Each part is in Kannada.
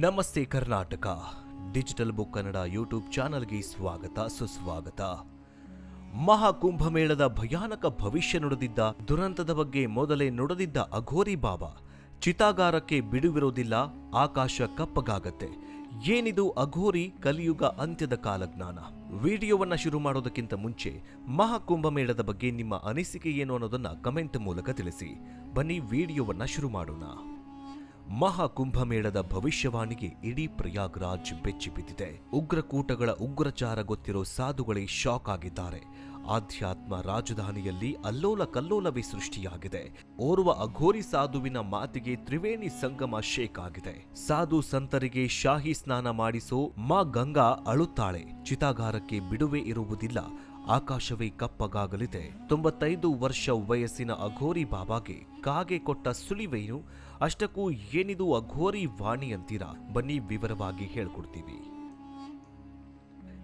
ನಮಸ್ತೆ Karnataka. Digital book Kannada YouTube ಚಾನಲ್ಗೆ ಸ್ವಾಗತ, ಸುಸ್ವಾಗತ. ಮಹಾಕುಂಭಮೇಳದ ಭಯಾನಕ ಭವಿಷ್ಯ ನುಡಿದಿದ್ದ, ದುರಂತದ ಬಗ್ಗೆ ಮೊದಲೇ ನುಡಿದಿದ್ದ ಅಘೋರಿ ಬಾಬಾ, ಚಿತಾಗಾರಕ್ಕೆ ಬಿಡುವಿರೋದಿಲ್ಲ, ಆಕಾಶ ಕಪ್ಪಗಾಗತ್ತೆ. ಏನಿದು ಅಘೋರಿ ಕಲಿಯುಗ ಅಂತ್ಯದ ಕಾಲಜ್ಞಾನ? ವಿಡಿಯೋವನ್ನ ಶುರು ಮಾಡೋದಕ್ಕಿಂತ ಮುಂಚೆ ಮಹಾಕುಂಭಮೇಳದ ಬಗ್ಗೆ ನಿಮ್ಮ ಅನಿಸಿಕೆ ಏನು ಅನ್ನೋದನ್ನ ಕಮೆಂಟ್ ಮೂಲಕ ತಿಳಿಸಿ. ಬನ್ನಿ ವಿಡಿಯೋವನ್ನ ಶುರು ಮಾಡೋಣ. ಮಹಾಕುಂಭಮೇಳದ ಭವಿಷ್ಯವಾಣಿಗೆ ಇಡೀ ಪ್ರಯಾಗ್ರಾಜ್ ಬೆಚ್ಚಿ ಬಿದ್ದಿದೆ ಉಗ್ರಕೂಟಗಳ ಉಗ್ರಚಾರ ಗೊತ್ತಿರೋ ಸಾಧುಗಳೇ ಶಾಕ್ ಆಗಿದ್ದಾರೆ. ಆಧ್ಯಾತ್ಮ ರಾಜಧಾನಿಯಲ್ಲಿ ಅಲ್ಲೋಲ ಕಲ್ಲೋಲವೇ ಸೃಷ್ಟಿಯಾಗಿದೆ. ಓರ್ವ ಅಘೋರಿ ಸಾಧುವಿನ ಮಾತಿಗೆ ತ್ರಿವೇಣಿ ಸಂಗಮ ಶೇಕ್ ಆಗಿದೆ. ಸಾಧು ಸಂತರಿಗೆ ಶಾಹಿ ಸ್ನಾನ ಮಾಡಿಸೋ ಮಾ ಗಂಗಾ ಅಳುತ್ತಾಳೆ. ಚಿತಾಗಾರಕ್ಕೆ ಬಿಡುವೆ ಇರುವುದಿಲ್ಲ. ಆಕಾಶವೇ ಕಪ್ಪಗಾಗಲಿದೆ. ತೊಂಬತ್ತೈದು ವರ್ಷ ವಯಸ್ಸಿನ ಅಘೋರಿ ಬಾಬಾಗೆ ಕಾಗೆ ಕೊಟ್ಟ ಸುಳಿವೇನು? ಅಷ್ಟಕ್ಕೂ ಏನಿದು ಅಘೋರಿ ವಾಣಿ ಅಂತೀರಾ? ಬನ್ನಿ ವಿವರವಾಗಿ ಹೇಳ್ಕೊಡ್ತೀವಿ.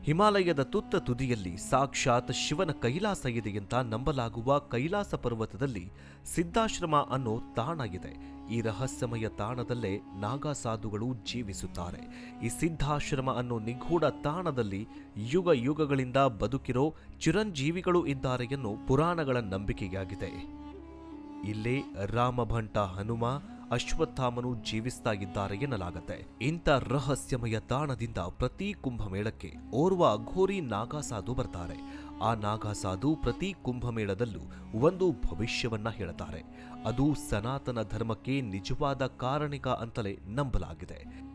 ಹಿಮಾಲಯದ ತುತ್ತ ತುದಿಯಲ್ಲಿ ಸಾಕ್ಷಾತ್ ಶಿವನ ಕೈಲಾಸ ಇದೆ ಅಂತ ನಂಬಲಾಗುವ ಕೈಲಾಸ ಪರ್ವತದಲ್ಲಿ ಸಿದ್ಧಾಶ್ರಮ ಅನ್ನೋ ತಾಣ ಇದೆ. ಈ ರಹಸ್ಯಮಯ ತಾಣದಲ್ಲೇ ನಾಗಾ ಸಾಧುಗಳು ಜೀವಿಸುತ್ತಾರೆ. ಈ ಸಿದ್ಧಾಶ್ರಮ ಅನ್ನೋ ನಿಗೂಢ ತಾಣದಲ್ಲಿ ಯುಗ ಯುಗಗಳಿಂದ ಬದುಕಿರೋ ಚಿರಂಜೀವಿಗಳು ಇದ್ದಾರೆ ಎನ್ನು ಪುರಾಣಗಳ ನಂಬಿಕೆಯಾಗಿದೆ. ಇಲ್ಲಿ ರಾಮಭಂಟ ಹನುಮ ಅಶ್ವತ್ಥಾಮನು ಜೀವಿಸ್ತಾ ಇದ್ದಾರೆ ಎನ್ನಲಾಗತ್ತೆ. ಇಂಥ ರಹಸ್ಯಮಯ ತಾಣದಿಂದ ಪ್ರತಿ ಕುಂಭಮೇಳಕ್ಕೆ ಓರ್ವ ಅಘೋರಿ ನಾಗಾಸಾಧು ಬರ್ತಾರೆ. ಆ ನಾಗಾಸಾಧು ಪ್ರತಿ ಕುಂಭಮೇಳದಲ್ಲೂ ಒಂದು ಭವಿಷ್ಯವನ್ನ ಹೇಳುತ್ತಾರೆ. ಅದು ಸನಾತನ ಧರ್ಮಕ್ಕೆ ನಿಜವಾದ ಕಾರಣಿಕ ಅಂತಲೇ ನಂಬಲಾಗಿದೆ.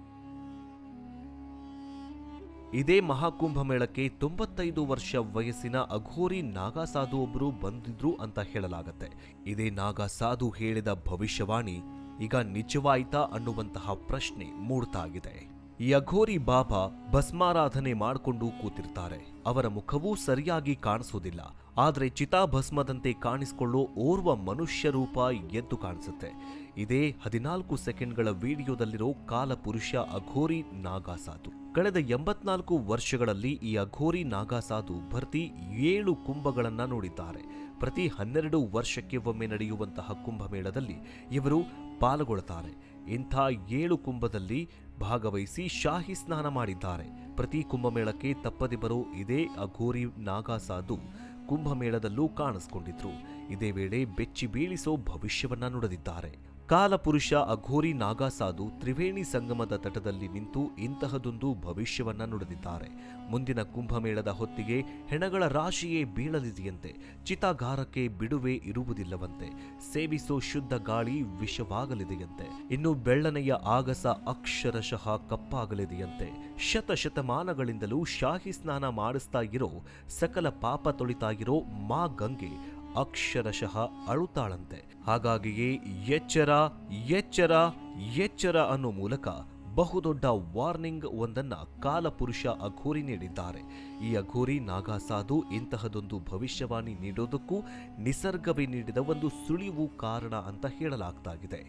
ಇದೇ ಮಹಾಕುಂಭಮೇಳಕ್ಕೆ ತೊಂಬತ್ತೈದು ವರ್ಷ ವಯಸ್ಸಿನ ಅಘೋರಿ ನಾಗಾಸಾಧು ಒಬ್ಬರು ಬಂದಿದ್ರು ಅಂತ ಹೇಳಲಾಗತ್ತೆ. ಇದೇ ನಾಗಾ ಸಾಧು ಹೇಳಿದ ಭವಿಷ್ಯವಾಣಿ ಈಗ ನಿಜವಾಯ್ತಾ ಅನ್ನುವಂತಹ ಪ್ರಶ್ನೆ ಮೂಡ್ತಾ ಇದೆ ಈ ಅಘೋರಿ ಬಾಬಾ ಭಸ್ಮಾರಾಧನೆ ಮಾಡಿಕೊಂಡು ಕೂತಿರ್ತಾರೆ. ಅವರ ಮುಖವೂ ಸರಿಯಾಗಿ ಕಾಣಿಸೋದಿಲ್ಲ. ಆದ್ರೆ ಚಿತಾಭಸ್ಮದಂತೆ ಕಾಣಿಸಿಕೊಳ್ಳೋ ಓರ್ವ ಮನುಷ್ಯ ರೂಪ ಎದ್ದು ಕಾಣಿಸುತ್ತೆ. ಇದೇ ಹದಿನಾಲ್ಕು ಸೆಕೆಂಡ್ಗಳ ವಿಡಿಯೋದಲ್ಲಿರೋ ಕಾಲಪುರುಷ ಅಘೋರಿ ನಾಗಾಸಾಧು. ಕಳೆದ ಎಂಬತ್ನಾಲ್ಕು ವರ್ಷಗಳಲ್ಲಿ ಈ ಅಘೋರಿ ನಾಗಾಸಾಧು ಭರ್ತಿ ಏಳು ಕುಂಭಗಳನ್ನ ನೋಡಿದ್ದಾರೆ. ಪ್ರತಿ ಹನ್ನೆರಡು ವರ್ಷಕ್ಕೆ ಒಮ್ಮೆ ನಡೆಯುವಂತಹ ಕುಂಭಮೇಳದಲ್ಲಿ ಇವರು ಪಾಲ್ಗೊಳ್ತಾರೆ ಇಂಥ ಏಳು ಕುಂಭದಲ್ಲಿ ಭಾಗವಹಿಸಿ ಶಾಹಿ ಸ್ನಾನ ಮಾಡಿದ್ದಾರೆ. ಪ್ರತಿ ಕುಂಭಮೇಳಕ್ಕೆ ತಪ್ಪದೆ ಬರೋ ಇದೇ ಅಘೋರಿ ನಾಗಾಸಾಧು ಕುಂಭಮೇಳದಲ್ಲೂ ಕಾಣಿಸ್ಕೊಂಡಿದ್ರು. ಇದೇ ವೇಳೆ ಬೆಚ್ಚಿ ಬೀಳಿಸೋ ಭವಿಷ್ಯವನ್ನ ನುಡಿದಿದ್ದಾರೆ. ಕಾಲಪುರುಷ ಅಘೋರಿ ನಾಗಾಸಾಧು ತ್ರಿವೇಣಿ ಸಂಗಮದ ತಟದಲ್ಲಿ ನಿಂತು ಇಂತಹದೊಂದು ಭವಿಷ್ಯವನ್ನ ನುಡಿದಿದ್ದಾರೆ. ಮುಂದಿನ ಕುಂಭಮೇಳದ ಹೊತ್ತಿಗೆ ಹೆಣಗಳ ರಾಶಿಯೇ ಬೀಳಲಿದೆಯಂತೆ, ಚಿತಾಗಾರಕ್ಕೆ ಬಿಡುವೆ ಇರುವುದಿಲ್ಲವಂತೆ, ಸೇವಿಸೋ ಶುದ್ಧ ಗಾಳಿ ವಿಷವಾಗಲಿದೆಯಂತೆ, ಇನ್ನು ಬೆಳ್ಳನೆಯ ಆಗಸ ಅಕ್ಷರಶಃ ಕಪ್ಪಾಗಲಿದೆಯಂತೆ ಶತಶತಮಾನಗಳಿಂದಲೂ ಶಾಹಿ ಸ್ನಾನ ಮಾಡಿಸ್ತಾ ಇರೋ, ಸಕಲ ಪಾಪ ತೊಳಿತಾ ಮಾ ಗಂಗೆ ಅಕ್ಷರಶಃ ಅಳುತ್ತಾಳಂತೆ. ಹಾಗಾಗಿಯೇ ಎಚ್ಚರ ಎಚ್ಚರ ಎಚ್ಚರ ಅನ್ನೋ ಮೂಲಕ ಬಹುದೊಡ್ಡ ವಾರ್ನಿಂಗ್ ಒಂದನ್ನು ಕಾಲಪುರುಷ ಅಘೋರಿ ನೀಡಿದ್ದಾರೆ. ಈ ಅಘೋರಿ ನಾಗಾಸಾಧು ಇಂತಹದೊಂದು ಭವಿಷ್ಯವಾಣಿ ನೀಡೋದಕ್ಕೂ ನಿಸರ್ಗವೇ ನೀಡಿದ ಒಂದು ಸುಳಿವು ಕಾರಣ ಅಂತ ಹೇಳಲಾಗ್ತಾಗಿದೆ.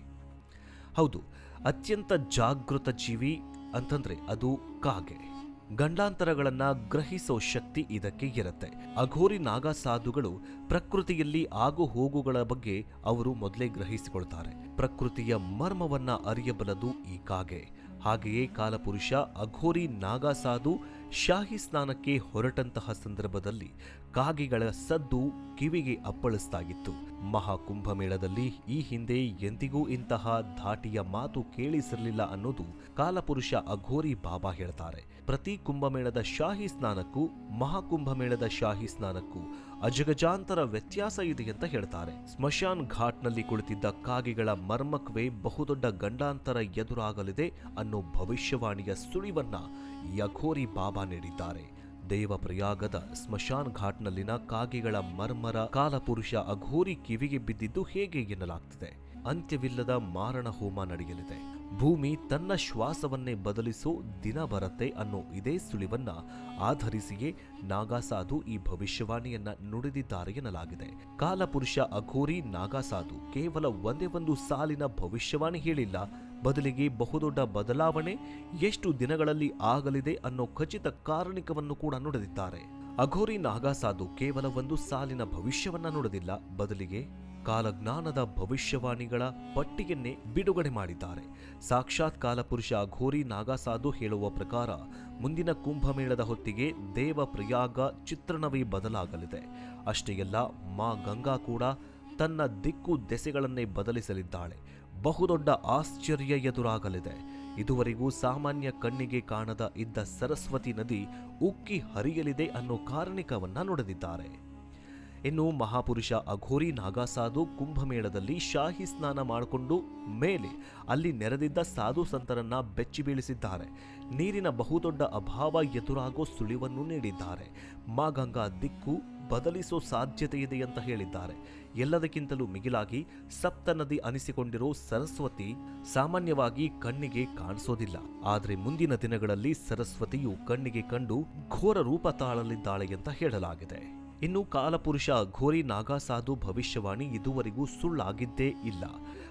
ಹೌದು, ಅತ್ಯಂತ ಜಾಗೃತ ಜೀವಿ ಅಂತಂದರೆ ಅದು ಕಾಗೆ. ಗಂಡಾಂತರಗಳನ್ನ ಗ್ರಹಿಸೋ ಶಕ್ತಿ ಇದಕ್ಕೆ ಇರುತ್ತೆ. ಅಘೋರಿ ನಾಗಾ ಸಾಧುಗಳು ಪ್ರಕೃತಿಯಲ್ಲಿ ಆಗು ಹೋಗುಗಳ ಬಗ್ಗೆ ಅವರು ಮೊದಲೇ ಗ್ರಹಿಸಿಕೊಳ್ತಾರೆ. ಪ್ರಕೃತಿಯ ಮರ್ಮವನ್ನ ಅರಿಯಬಲ್ಲದು ಈ ಕಾಗೆ. ಹಾಗೆಯೇ ಕಾಲಪುರುಷ ಅಘೋರಿ ನಾಗಾ ಸಾಧು ಶಾಹಿ ಸ್ನಾನಕ್ಕೆ ಹೊರಟಂತಹ ಸಂದರ್ಭದಲ್ಲಿ ಕಾಗೆಗಳ ಸದ್ದು ಕಿವಿಗೆ ಅಪ್ಪಳಿಸ್ತಾಗಿತ್ತು. ಮಹಾಕುಂಭಮೇಳದಲ್ಲಿ ಈ ಹಿಂದೆ ಎಂದಿಗೂ ಇಂತಹ ಧಾಟಿಯ ಮಾತು ಕೇಳಿಸಿರಲಿಲ್ಲ ಅನ್ನೋದು ಕಾಲಪುರುಷ ಅಘೋರಿ ಬಾಬಾ ಹೇಳ್ತಾರೆ. ಪ್ರತಿ ಕುಂಭಮೇಳದ ಶಾಹಿ ಸ್ನಾನಕ್ಕೂ, ಮಹಾಕುಂಭಮೇಳದ ಶಾಹಿ ಸ್ನಾನಕ್ಕೂ ಅಜಗಜಾಂತರ ವ್ಯತ್ಯಾಸ ಇದೆ ಅಂತ ಹೇಳ್ತಾರೆ. ಸ್ಮಶಾನ್ ಘಾಟ್ನಲ್ಲಿ ಕುಳಿತಿದ್ದ ಕಾಗೆಗಳ ಮರ್ಮಕ್ವೇ ಬಹುದೊಡ್ಡ ಗಂಡಾಂತರ ಎದುರಾಗಲಿದೆ ಅನ್ನೋ ಭವಿಷ್ಯವಾಣಿಯ ಸುಳಿವನ್ನ ಯಘೋರಿ ಬಾಬಾ ನೀಡಿದ್ದಾರೆ. ದೇವಪ್ರಯಾಗದ ಸ್ಮಶಾನ್ ಘಾಟ್ನಲ್ಲಿನ ಕಾಗೆಗಳ ಮರ್ಮರ ಕಾಲಪುರುಷ ಅಘೋರಿ ಕಿವಿಗೆ ಬಿದ್ದಿದ್ದು ಹೇಗೆ ಎನ್ನಲಾಗ್ತಿದೆ. ಅಂತ್ಯವಿಲ್ಲದ ಮಾರಣ ಹೋಮ ನಡೆಯಲಿದೆ. ಭೂಮಿ ತನ್ನ ಶ್ವಾಸವನ್ನೇ ಬದಲಿಸೋ ದಿನ ಬರತ್ತೆ ಅನ್ನೋ ಇದೇ ಸುಳಿವನ್ನ ಆಧರಿಸಿಯೇ ನಾಗಾಸಾಧು ಈ ಭವಿಷ್ಯವಾಣಿಯನ್ನ ನುಡಿದಿದ್ದಾರೆ ಎನ್ನಲಾಗಿದೆ. ಕಾಲಪುರುಷ ಅಘೋರಿ ನಾಗಾಸಾಧು ಕೇವಲ ಒಂದೇ ಒಂದು ಸಾಲಿನ ಭವಿಷ್ಯವಾಣಿ ಹೇಳಿಲ್ಲ ಬದಲಿಗೆ ಬಹುದೊಡ್ಡ ಬದಲಾವಣೆ ಎಷ್ಟು ದಿನಗಳಲ್ಲಿ ಆಗಲಿದೆ ಅನ್ನೋ ಖಚಿತ ಕಾರಣಿಕವನ್ನು ಕೂಡ ನುಡಿದಿದ್ದಾರೆ. ಅಘೋರಿ ನಾಗಾಸಾಧು ಕೇವಲ ಒಂದು ಸಾಲಿನ ಭವಿಷ್ಯವನ್ನ ನುಡಿದಿಲ್ಲ, ಬದಲಿಗೆ ಕಾಲಜ್ಞಾನದ ಭವಿಷ್ಯವಾಣಿಗಳ ಪಟ್ಟಿಯನ್ನೇ ಬಿಡುಗಡೆ ಮಾಡಿದ್ದಾರೆ. ಸಾಕ್ಷಾತ್ ಕಾಲಪುರುಷ ಅಘೋರಿ ನಾಗಾಸಾಧು ಹೇಳುವ ಪ್ರಕಾರ, ಮುಂದಿನ ಕುಂಭಮೇಳದ ಹೊತ್ತಿಗೆ ದೇವ ಪ್ರಯಾಗ ಚಿತ್ರಣವೇ ಬದಲಾಗಲಿದೆ. ಅಷ್ಟೇ ಅಲ್ಲ, ಮಾ ಗಂಗಾ ಕೂಡ ತನ್ನ ದಿಕ್ಕು ದೆಸೆಗಳನ್ನೇ ಬದಲಿಸಲಿದ್ದಾಳೆ. ಬಹುದೊಡ್ಡ ಆಶ್ಚರ್ಯ ಎದುರಾಗಲಿದೆ. ಇದುವರೆಗೂ ಸಾಮಾನ್ಯ ಕಣ್ಣಿಗೆ ಕಾಣದ ಇದ್ದ ಸರಸ್ವತಿ ನದಿ ಉಕ್ಕಿ ಹರಿಯಲಿದೆ ಅನ್ನೋ ಕಾರಣಿಕವನ್ನ ನುಡಿದಿದ್ದಾರೆ. ಇನ್ನು ಮಹಾಪುರುಷ ಅಘೋರಿ ನಾಗಾಸಾಧು ಕುಂಭಮೇಳದಲ್ಲಿ ಶಾಹಿ ಸ್ನಾನ ಮಾಡಿಕೊಂಡು ಮೇಲೆ ಅಲ್ಲಿ ನೆರೆದಿದ್ದ ಸಾಧು ಸಂತರನ್ನ ಬೆಚ್ಚಿ ಬೀಳಿಸಿದ್ದಾರೆ. ನೀರಿನ ಬಹುದೊಡ್ಡ ಅಭಾವ ಎದುರಾಗೋ ಸುಳಿವನ್ನು ನೀಡಿದ್ದಾರೆ. ಮಾ ಗಂಗಾ ದಿಕ್ಕು ಬದಲಿಸೋ ಸಾಧ್ಯತೆ ಇದೆ ಅಂತ ಹೇಳಿದ್ದಾರೆ. ಎಲ್ಲದಕ್ಕಿಂತಲೂ ಮಿಗಿಲಾಗಿ ಸಪ್ತ ನದಿ ಅನಿಸಿಕೊಂಡಿರೋ ಸರಸ್ವತಿ ಸಾಮಾನ್ಯವಾಗಿ ಕಣ್ಣಿಗೆ ಕಾಣಿಸೋದಿಲ್ಲ. ಆದರೆ ಮುಂದಿನ ದಿನಗಳಲ್ಲಿ ಸರಸ್ವತಿಯು ಕಣ್ಣಿಗೆ ಕಂಡು ಘೋರ ರೂಪ ತಾಳಲಿದ್ದಾಳೆ ಅಂತ ಹೇಳಲಾಗಿದೆ. ಇನ್ನು ಕಾಲಪುರುಷ ಘೋರಿ ನಾಗಾಸಾಧು ಭವಿಷ್ಯವಾಣಿ ಇದುವರೆಗೂ ಸುಳ್ಳಾಗಿದ್ದೇ ಇಲ್ಲ.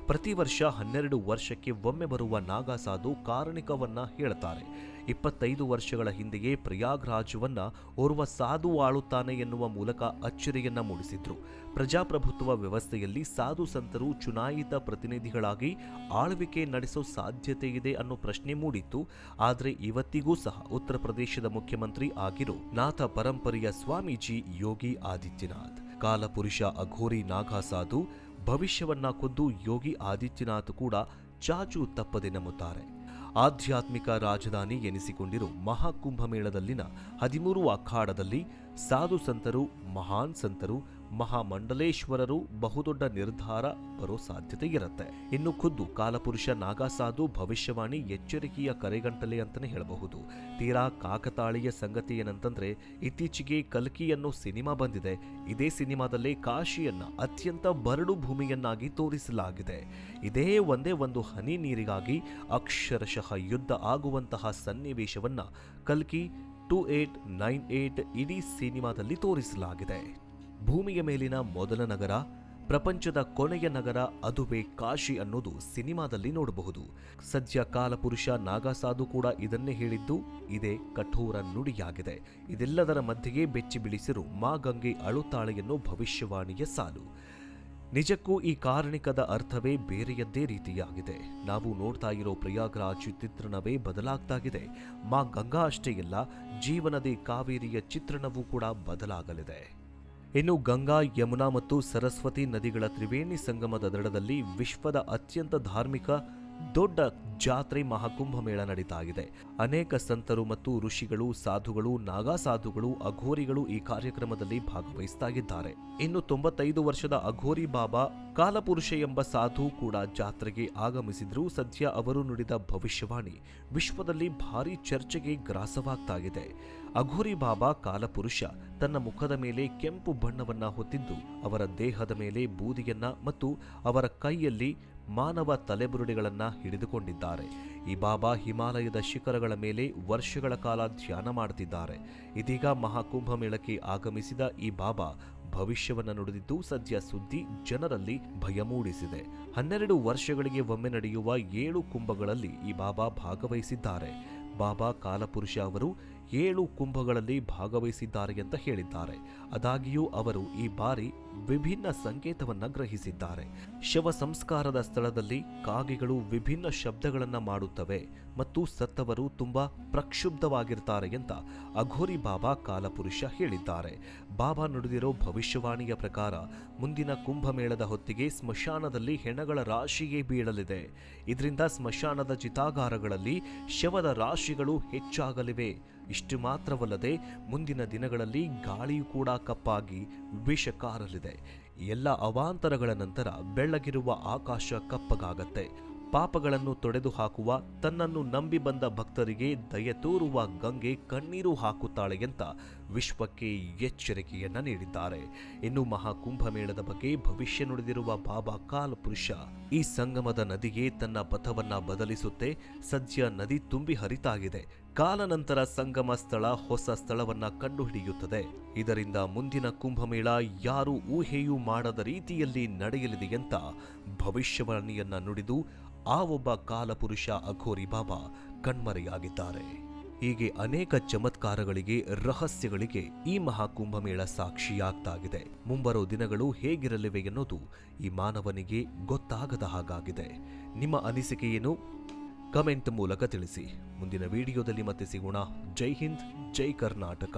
ಪ್ರತಿ ವರ್ಷ ಹನ್ನೆರಡು ವರ್ಷಕ್ಕೆ ಒಮ್ಮೆ ಬರುವ ನಾಗಾಸಾಧು ಕಾರಣಿಕವನ್ನ ಹೇಳ್ತಾರೆ ಇಪ್ಪತ್ತೈದು ವರ್ಷಗಳ ಹಿಂದೆಯೇ ಪ್ರಯಾಗ್ರಾಜವನ್ನ ಓರ್ವ ಸಾಧು ಆಳುತ್ತಾನೆ ಎನ್ನುವ ಮೂಲಕ ಅಚ್ಚರಿಯನ್ನ ಮೂಡಿಸಿದ್ರು. ಪ್ರಜಾಪ್ರಭುತ್ವ ವ್ಯವಸ್ಥೆಯಲ್ಲಿ ಸಾಧು ಸಂತರು ಚುನಾಯಿತ ಪ್ರತಿನಿಧಿಗಳಾಗಿ ಆಳ್ವಿಕೆ ನಡೆಸೋ ಸಾಧ್ಯತೆ ಇದೆ ಅನ್ನೋ ಪ್ರಶ್ನೆ ಮೂಡಿತ್ತು. ಆದರೆ ಇವತ್ತಿಗೂ ಸಹ ಉತ್ತರ ಪ್ರದೇಶದ ಮುಖ್ಯಮಂತ್ರಿ ಆಗಿರೋ ನಾಥ ಪರಂಪರೆಯ ಸ್ವಾಮೀಜಿ ಯೋಗಿ ಆದಿತ್ಯನಾಥ್. ಕಾಲಪುರುಷ ಅಘೋರಿ ನಾಗಾಸಾಧು ಭವಿಷ್ಯವನ್ನ ಕೊದ್ದು ಯೋಗಿ ಆದಿತ್ಯನಾಥ್ ಕೂಡ ಚಾಚು ತಪ್ಪದೆ ನಂಬುತ್ತಾರೆ. ಆಧ್ಯಾತ್ಮಿಕ ರಾಜಧಾನಿ ಎನಿಸಿಕೊಂಡಿರುವ ಮಹಾಕುಂಭಮೇಳದಲ್ಲಿನ ಹದಿಮೂರು ಅಖಾಡದಲ್ಲಿ ಸಾಧು ಸಂತರು, ಮಹಾನ್ ಸಂತರು ಮಹಾಮಂಡಲೇಶ್ವರರು ಬಹುದೊಡ್ಡ ನಿರ್ಧಾರ ಬರೋ ಸಾಧ್ಯತೆ ಇರುತ್ತೆ. ಇನ್ನು ಖುದ್ದು ಕಾಲಪುರುಷ ನಾಗಾಸಾಧು ಭವಿಷ್ಯವಾಣಿ ಎಚ್ಚರಿಕೆಯ ಕರೆಗಂಟಲೆ ಅಂತಲೇ ಹೇಳಬಹುದು. ತೀರಾ ಕಾಕತಾಳೀಯ ಸಂಗತಿ ಏನಂತಂದ್ರೆ, ಇತ್ತೀಚೆಗೆ ಕಲ್ಕಿ ಅನ್ನೋ ಸಿನಿಮಾ ಬಂದಿದೆ. ಇದೇ ಸಿನಿಮಾದಲ್ಲಿ ಕಾಶಿಯನ್ನ ಅತ್ಯಂತ ಬರಡು ಭೂಮಿಯನ್ನಾಗಿ ತೋರಿಸಲಾಗಿದೆ. ಇದೇ ಒಂದೇ ಒಂದು ಹನಿ ನೀರಿಗಾಗಿ ಅಕ್ಷರಶಃ ಯುದ್ಧ ಆಗುವಂತಹ ಸನ್ನಿವೇಶವನ್ನ ಕಲ್ಕಿ ಟೂ ಏಟ್ ನೈನ್ ಏಟ್ ಇಡೀ ಸಿನಿಮಾದಲ್ಲಿ ತೋರಿಸಲಾಗಿದೆ. ಭೂಮಿಯ ಮೇಲಿನ ಮೊದಲ ನಗರ, ಪ್ರಪಂಚದ ಕೊನೆಯ ನಗರ, ಅದುವೇ ಕಾಶಿ ಅನ್ನೋದು ಸಿನಿಮಾದಲ್ಲಿ ನೋಡಬಹುದು. ಸದ್ಯ ಕಾಲಪುರುಷ ನಾಗಾಸಾಧು ಕೂಡ ಇದನ್ನೇ ಹೇಳಿದ್ದು, ಇದೇ ಕಠೋರ ನುಡಿಯಾಗಿದೆ. ಇದೆಲ್ಲದರ ಮಧ್ಯೆಯೇ ಬೆಚ್ಚಿ ಬೀಳಿಸಿರು ಮಾ ಗಂಗೆ ಅಳುತ್ತಾಳೆಯನ್ನು ಭವಿಷ್ಯವಾಣಿಯ ಸಾಲು. ನಿಜಕ್ಕೂ ಈ ಕಾರಣಿಕದ ಅರ್ಥವೇ ಬೇರೆಯದ್ದೇ ರೀತಿಯಾಗಿದೆ. ನಾವು ನೋಡ್ತಾ ಇರೋ ಪ್ರಯಾಗ್ರಾಜ್ ಚಿತ್ರಣವೇ ಬದಲಾಗ್ತಾಗಿದೆ. ಮಾ ಗಂಗಾ ಅಷ್ಟೇ ಇಲ್ಲ ಜೀವನದಿ ಕಾವೇರಿಯ ಚಿತ್ರಣವೂ ಕೂಡ ಬದಲಾಗಲಿದೆ. ಇನ್ನು ಗಂಗಾ ಯಮುನಾ ಮತ್ತು ಸರಸ್ವತಿ ನದಿಗಳ ತ್ರಿವೇಣಿ ಸಂಗಮದ ದಡದಲ್ಲಿ ವಿಶ್ವದ ಅತ್ಯಂತ ಧಾರ್ಮಿಕ ದೊಡ್ಡ ಜಾತ್ರೆ ಮಹಾಕುಂಭ ಮೇಳ ನಡೀತಾ ಇದೆ ಅನೇಕ ಸಂತರು ಮತ್ತು ಋಷಿಗಳು, ಸಾಧುಗಳು ನಾಗಾ ಸಾಧುಗಳು ಅಘೋರಿಗಳು ಈ ಕಾರ್ಯಕ್ರಮದಲ್ಲಿ ಭಾಗವಹಿಸ್ತಾ ಇದ್ದಾರೆ ಇನ್ನು ತೊಂಬತ್ತೈದು ವರ್ಷದ ಅಘೋರಿ ಬಾಬಾ, ಕಾಲಪುರುಷ ಎಂಬ ಸಾಧು ಕೂಡ ಜಾತ್ರೆಗೆ ಆಗಮಿಸಿದ್ರು ಸದ್ಯ ಅವರು ನುಡಿದ ಭವಿಷ್ಯವಾಣಿ ವಿಶ್ವದಲ್ಲಿ ಭಾರಿ ಚರ್ಚೆಗೆ ಗ್ರಾಸವಾಗ್ತಾ ಇದೆ ಅಘೋರಿ ಬಾಬಾ ಕಾಲಪುರುಷ ತನ್ನ ಮುಖದ ಮೇಲೆ ಕೆಂಪು ಬಣ್ಣವನ್ನ ಹೊತ್ತಿದ್ದು, ಅವರ ದೇಹದ ಮೇಲೆ ಬೂದಿಯನ್ನ ಮತ್ತು ಅವರ ಕೈಯಲ್ಲಿ ಮಾನವ ತಲೆಬುರುಡಿಗಳನ್ನು ಹಿಡಿದುಕೊಂಡಿದ್ದಾರೆ. ಈ ಬಾಬಾ ಹಿಮಾಲಯದ ಶಿಖರಗಳ ಮೇಲೆ ವರ್ಷಗಳ ಕಾಲ ಧ್ಯಾನ ಮಾಡುತ್ತಿದ್ದಾರೆ ಇದೀಗ ಮಹಾಕುಂಭ ಮೇಳಕ್ಕೆ ಆಗಮಿಸಿದ ಈ ಬಾಬಾ ಭವಿಷ್ಯವನ್ನು ನುಡಿದಿದ್ದು ಸದ್ಯ ಸುದ್ದಿ ಜನರಲ್ಲಿ ಭಯ ಮೂಡಿಸಿದೆ. ಹನ್ನೆರಡು ವರ್ಷಗಳಿಗೆ ಒಮ್ಮೆ ನಡೆಯುವ ಏಳು ಕುಂಭಗಳಲ್ಲಿ ಈ ಬಾಬಾ ಭಾಗವಹಿಸಿದ್ದಾರೆ. ಬಾಬಾ ಕಾಲಪುರುಷ ಅವರು ಏಳು ಕುಂಭಗಳಲ್ಲಿ ಭಾಗವಹಿಸಿದ್ದಾರೆ ಅಂತ ಹೇಳಿದ್ದಾರೆ. ಅದಾಗಿಯೂ ಅವರು ಈ ಬಾರಿ ವಿಭಿನ್ನ ಸಂಕೇತವನ್ನು ಗ್ರಹಿಸಿದ್ದಾರೆ. ಶವ ಸಂಸ್ಕಾರದ ಸ್ಥಳದಲ್ಲಿ ಕಾಗೆಗಳು ವಿಭಿನ್ನ ಶಬ್ದಗಳನ್ನು ಮಾಡುತ್ತವೆ ಮತ್ತು ಸತ್ತವರು ತುಂಬಾ ಪ್ರಕ್ಷುಬ್ಧವಾಗಿರ್ತಾರೆ ಅಂತ ಅಘೋರಿ ಬಾಬಾ ಕಾಲಪುರುಷ ಹೇಳಿದ್ದಾರೆ. ಬಾಬಾ ನುಡಿದಿರೋ ಭವಿಷ್ಯವಾಣಿಯ ಪ್ರಕಾರ ಮುಂದಿನ ಕುಂಭಮೇಳದ ಹೊತ್ತಿಗೆ ಸ್ಮಶಾನದಲ್ಲಿ ಹೆಣಗಳ ರಾಶಿಯೇ ಬೀಳಲಿದೆ. ಇದರಿಂದ ಸ್ಮಶಾನದ ಚಿತಾಗಾರಗಳಲ್ಲಿ ಶವದ ರಾಶಿಗಳು ಹೆಚ್ಚಾಗಲಿವೆ. ಇಷ್ಟು ಮಾತ್ರವಲ್ಲದೆ ಮುಂದಿನ ದಿನಗಳಲ್ಲಿ ಗಾಳಿಯೂ ಕೂಡ ಕಪ್ಪಾಗಿ ವಿಷ ಕಾರಲಿದೆ ಎಲ್ಲ ಅವಾಂತರಗಳ ನಂತರ ಬೆಳ್ಳಗಿರುವ ಆಕಾಶ ಕಪ್ಪಗಾಗತ್ತೆ. ಪಾಪಗಳನ್ನು ತೊಡೆದು ಹಾಕುವ ತನ್ನನ್ನು ನಂಬಿ ಬಂದ ಭಕ್ತರಿಗೆ ದಯೆ ತೋರುವ ಗಂಗೆ ಕಣ್ಣೀರು ಹಾಕುತ್ತಾಳೆ ಅಂತ ವಿಶ್ವಕ್ಕೆ ಎಚ್ಚರಿಕೆಯನ್ನ ನೀಡಿದ್ದಾರೆ. ಇನ್ನು ಮಹಾಕುಂಭಮೇಳದ ಬಗ್ಗೆ ಭವಿಷ್ಯ ನುಡಿದಿರುವ ಬಾಬಾ ಕಾಲಪುರುಷ ಈ ಸಂಗಮದ ನದಿಗೆ ತನ್ನ ಪಥವನ್ನ ಬದಲಿಸುತ್ತೆ. ಸದ್ಯ ನದಿ ತುಂಬಿ ಹರಿತಾಗಿದೆ. ಕಾಲನಂತರ ಸಂಗಮ ಸ್ಥಳ ಹೊಸ ಸ್ಥಳವನ್ನ ಕಂಡುಹಿಡಿಯುತ್ತದೆ. ಇದರಿಂದ ಮುಂದಿನ ಕುಂಭಮೇಳ ಯಾರು ಊಹೆಯೂ ಮಾಡದ ರೀತಿಯಲ್ಲಿ ನಡೆಯಲಿದೆ ಅಂತ ಭವಿಷ್ಯವಾಣಿಯನ್ನ ನುಡಿದು ಆ ಒಬ್ಬ ಕಾಲಪುರುಷ ಅಘೋರಿ ಬಾಬಾ ಕಣ್ಮರೆಯಾಗಿದ್ದಾರೆ. ಹೀಗೆ ಅನೇಕ ಚಮತ್ಕಾರಗಳಿಗೆ, ರಹಸ್ಯಗಳಿಗೆ ಈ ಮಹಾಕುಂಭಮೇಳ ಸಾಕ್ಷಿಯಾಗ್ತಾಗಿದೆ. ಮುಂಬರೋ ದಿನಗಳು ಹೇಗಿರಲಿವೆ ಎನ್ನುವುದು ಈ ಮಾನವನಿಗೆ ಗೊತ್ತಾಗದ ಹಾಗಾಗಿದೆ. ನಿಮ್ಮ ಅನಿಸಿಕೆಯೇನು ಕಮೆಂಟ್ ಮೂಲಕ ತಿಳಿಸಿ. ಮುಂದಿನ ವಿಡಿಯೋದಲ್ಲಿ ಮತ್ತೆ ಸಿಗೋಣ. ಜೈ ಹಿಂದ್, ಜೈ ಕರ್ನಾಟಕ.